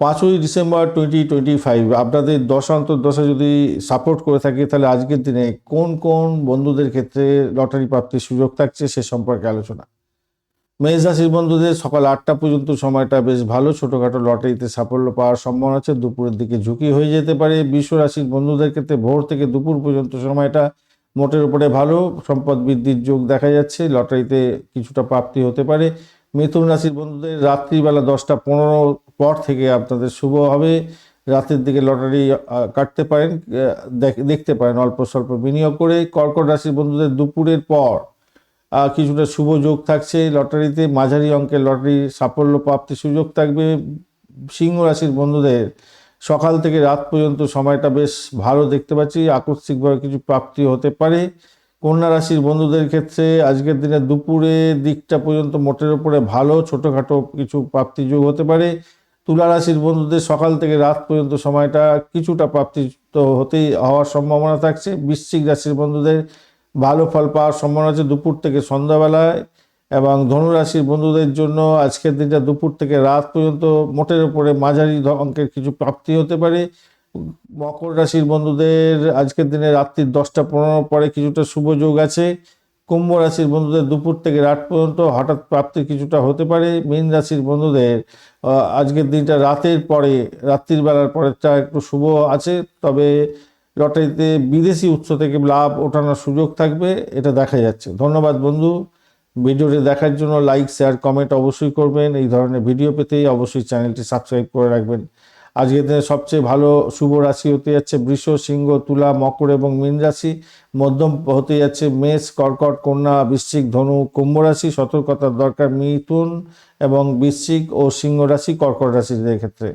পাঁচই December twenty twenty five আপনাদের দশা যদি সাপোর্ট করে থাকে, তাহলে আজকের দিনে কোন কোন বন্ধুদের ক্ষেত্রে লটারি প্রাপ্তির সুযোগ থাকছে সে সম্পর্কে আলোচনা। মেষ রাশির বন্ধুদের সকাল আটটা পর্যন্ত সময়টা বেশ ভালো, ছোটোখাটো লটারিতে সাফল্য পাওয়ার সম্ভাবনা আছে, দুপুরের দিকে ঝুঁকি হয়ে যেতে পারে। বিশ্ব রাশির বন্ধুদের ক্ষেত্রে ভোর থেকে দুপুর পর্যন্ত সময়টা মোটের উপরে ভালো, সম্পদ বৃদ্ধির যোগ দেখা যাচ্ছে, লটারিতে কিছুটা প্রাপ্তি হতে পারে। মিথুন রাশির বন্ধুদের রাত্রিবেলা দশটা পনেরো পর থেকে আপনাদের শুভ হবে রাতের দিকে লটারি কাটতে পারেন দেখ- দেখতে পারেন, অল্প স্বল্প বিনিয়োগ করে কর্কট রাশির বন্ধুদের দুপুরের পর কিছুটা শুভ যোগ থাকছে লটারিতে। মাঝারি অঙ্কের লটারি সাফল্য প্রাপ্তির সুযোগ থাকবে। সিংহ রাশির বন্ধুদের সকাল থেকে রাত পর্যন্ত সময়টা বেশ ভালো দেখতে পাচ্ছি। আকস্মিকভাবে কিছু প্রাপ্তি হতে পারে। কন্যা রাশির বন্ধুদের ক্ষেত্রে আজকের দিনে দুপুরে দিকটা পর্যন্ত মোটের উপরে ভালো। ছোটোখাটো কিছু প্রাপ্তি যোগ হতে পারে। তুলা রাশির বন্ধুদের সকাল থেকে রাত পর্যন্ত সময়টা কিছুটা প্রাপ্তি তো হতেই হওয়ার সম্ভাবনা থাকছে। বৃশ্চিক রাশির বন্ধুদের ভালো ফল পাওয়ার সম্ভাবনা আছে দুপুর থেকে সন্ধ্যাবেলায় এবং ধনুরাশির বন্ধুদের জন্য আজকের দিনটা দুপুর থেকে রাত পর্যন্ত মোটের উপরে মাঝারি অঙ্কের কিছু প্রাপ্তি হতে পারে। মকর রাশির বন্ধুদের আজকের দিনে রাত্রির দশটা পনেরো পরে কিছুটা শুভ যোগ আছে। কুম্ভ রাশির বন্ধুদের দুপুর থেকে রাত পর্যন্ত হঠাৎ প্রাপ্তির কিছুটা হতে পারে। মীন রাশির বন্ধুদের আজকের দিনটা রাতের পরে, রাত্রির বেলার পরেরটা একটু শুভ আছে, তবে লটারিতে বিদেশি উৎস থেকে লাভ ওঠানোর সুযোগ থাকবে, এটা দেখা যাচ্ছে। ধন্যবাদ বন্ধু। ভিডিওটি দেখার জন্য লাইক, শেয়ার, কমেন্ট অবশ্যই করবেন। এই ধরনের ভিডিও পেতেই অবশ্যই চ্যানেলটি সাবস্ক্রাইব করে রাখবেন। আজকের দিনে সবচেয়ে ভালো শুভ রাশি হতে যাচ্ছে বৃষ, সিংহ, তুলা, মকর এবং মীন রাশি। মধ্যম হতে যাচ্ছে মেষ, কর্কট, কন্যা, বৃশ্চিক, ধনু, কুম্ভ রাশি। সতর্কতার দরকার মিথুন এবং বৃশ্চিক ও সিংহ রাশি কর্কট রাশিদের ক্ষেত্রে।